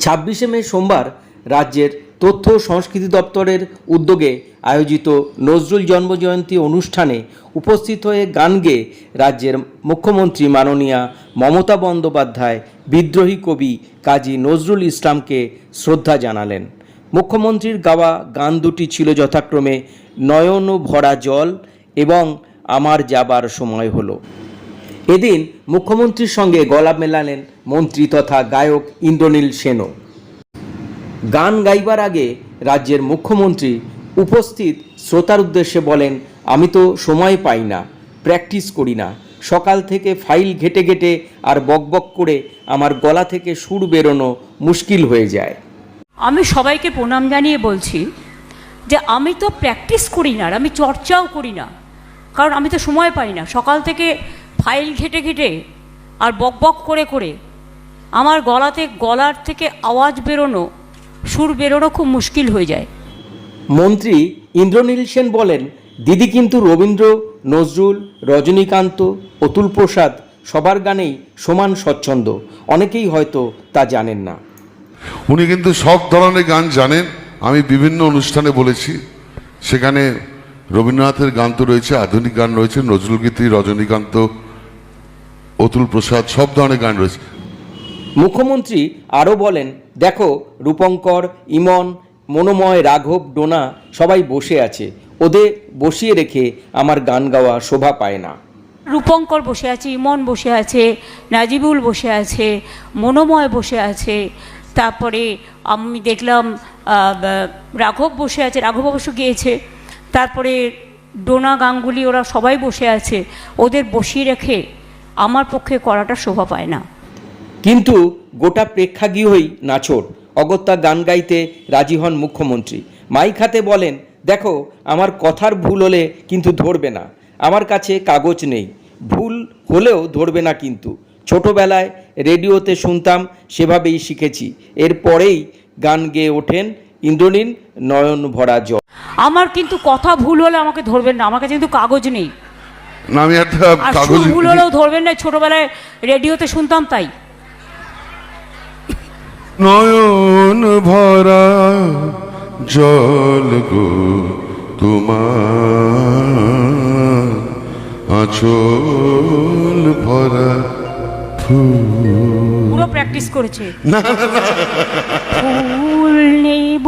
ছাব্বিশে মে সোমবার রাজ্যের তথ্য সংস্কৃতি দপ্তরের উদ্যোগে আয়োজিত নজরুল জন্মজয়ন্তী অনুষ্ঠানে উপস্থিত হয়ে গান গেয়ে রাজ্যের মুখ্যমন্ত্রী মাননীয়া মমতা বন্দ্যোপাধ্যায়, বিদ্রোহী কবি কাজী নজরুল ইসলামকে শ্রদ্ধা জানালেন। মুখ্যমন্ত্রীর গাওয়া গান দুটি ছিল যথাক্রমে, নয়ন ভরা জল এবং আমার যাবার সময় হলো। এদিন মুখ্যমন্ত্রীর সঙ্গে গলা মেলালেন মন্ত্রী তথা গায়ক ইন্দ্রনীল সেনও। গান গাইবার আগে রাজ্যের মুখ্যমন্ত্রী উপস্থিত শ্রোতার উদ্দেশ্যে বলেন, আমি তো সময় পাই না, প্র্যাকটিস করি না। সকাল থেকে ফাইল ঘেটে ঘেটে আর বকবক করে আমার গলা থেকে সুর বেরোনো মুশকিল হয়ে যায়। আমি সবাইকে প্রণাম জানিয়ে বলছি যে আমি তো প্র্যাকটিস করি না আর আমি চর্চাও করি না। কারণ আমি তো সময় পাই না। সকাল থেকে ফাইল ঘেটে ঘেটে আর বক বক করে করে আমার গলাতে গলার থেকে আওয়াজ বেরোনো সুর বেরোনো খুব মুশকিল হয়ে যায়। মন্ত্রী ইন্দ্রনীল সেন বলেন দিদি কিন্তু রবীন্দ্র নজরুল রজনীকান্ত অতুল প্রসাদ সবার গানেই সমান স্বচ্ছন্দ। অনেকেই হয়তো তা জানেন না। উনি কিন্তু সব ধরনের গান জানেন। আমি বিভিন্ন অনুষ্ঠানে বলেছি সেখানে রবীন্দ্রনাথের গান তো রয়েছে আধুনিক গান রয়েছে নজরুলগীতি রজনীকান্ত অতুল প্রসাদ সব ধরনের গান রয়েছে। মুখ্যমন্ত্রী আরও বলেন দেখো রূপঙ্কর ইমন মনোময় রাঘব ডোনা সবাই বসে আছে। ওদের বসিয়ে রেখে আমার গান গাওয়া শোভা পায় না। রূপঙ্কর বসে আছে ইমন বসে আছে নাজিবুল বসে আছে মনোময় বসে আছে তারপরে আমি দেখলাম রাঘব বসে আছে রাঘব অবশ্য গিয়েছে তারপরে ডোনা গাঙ্গুলি ওরা সবাই বসে আছে ওদের বসিয়ে রেখে আমার পক্ষে করাটা শোভা পায় না। কিন্তু গোটা প্রেক্ষাগৃহই নাছোড় অগত্যা গান গাইতে রাজি হন মুখ্যমন্ত্রী। মাইক হাতে বলেন দেখো আমার কথার ভুল হলে কিন্তু ধরবে না। আমার কাছে কাগজ নেই। ভুল হলেও ধরবে না কিন্তু। ছোটবেলায় রেডিওতে শুনতাম সেভাবেই শিখেছি। এরপরেই গান গেয়ে ওঠেন ইন্দ্রনীল নয়ন ভরা জল। আমার কিন্তু কথা ভুল হলে আমাকে ধরবেন না। আমার কাছে কিন্তু কাগজ নেই। না আমি একটা কাগজ ধরবেন না ছোটবেলায় রেডিওতে শুনতাম তাই। নয়ন ভরা জল গো তোমার আচল ভরা পুরো প্র্যাকটিস করেছে। ফুল নেব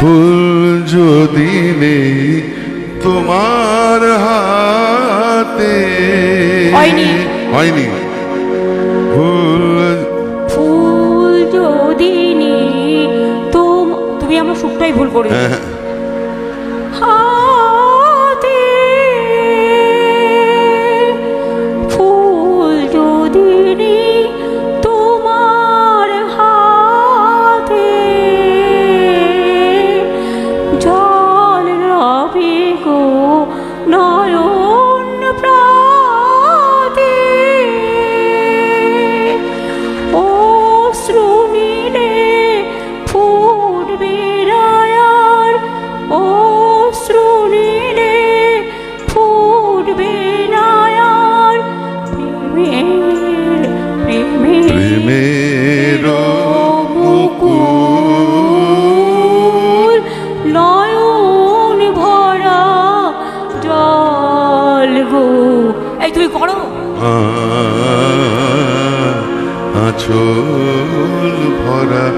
ফুল যদি নেই তোমার হাতে হয়নি। হয়নি আচল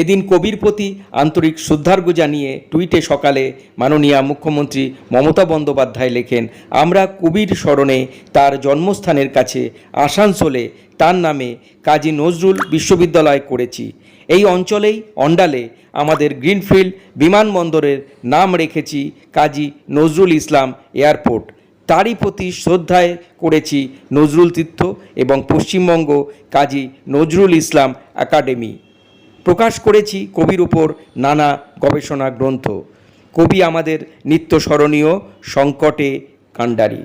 এদিন কবির প্রতি আন্তরিক শ্রদ্ধার্ঘ জানিয়ে টুইটে সকালে মাননীয় মুখ্যমন্ত্রী মমতা বন্দ্যোপাধ্যায় লেখেন, আমরা কবির স্মরণে তার জন্মস্থানের কাছে আসানসোলে তার নামে কাজী নজরুল বিশ্ববিদ্যালয় করেছি। এই অঞ্চলেই অন্ডালে আমাদের গ্রিনফিল্ড বিমানবন্দরের নাম রেখেছি কাজী নজরুল ইসলাম এয়ারপোর্ট। তারই প্রতি শ্রদ্ধায় করেছি নজরুল তীর্থ এবং পশ্চিমবঙ্গ কাজী নজরুল ইসলাম একাডেমি। প্রকাশ করেছি কবির উপর নানা গবেষণা গ্রন্থ। কবি আমাদের নিত্য স্মরণীয় সংকটে কাণ্ডারি।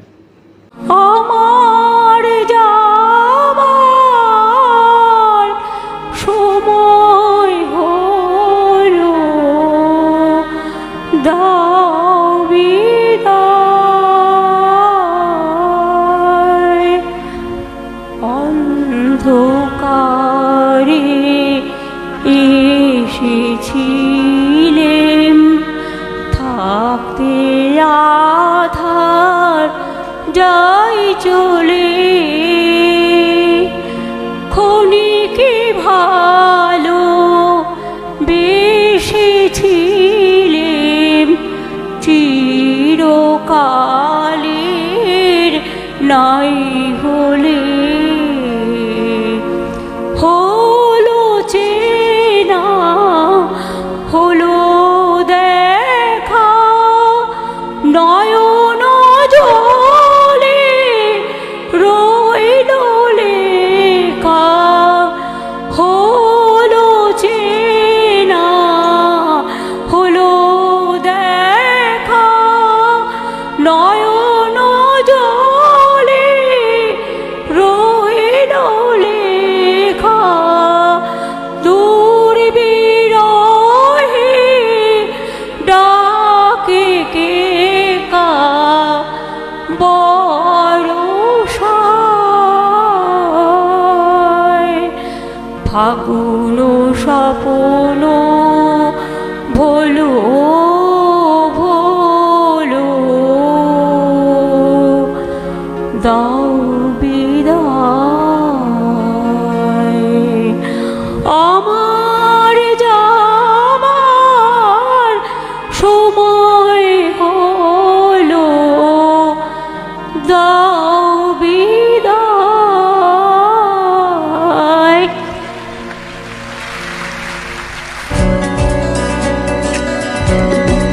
চলে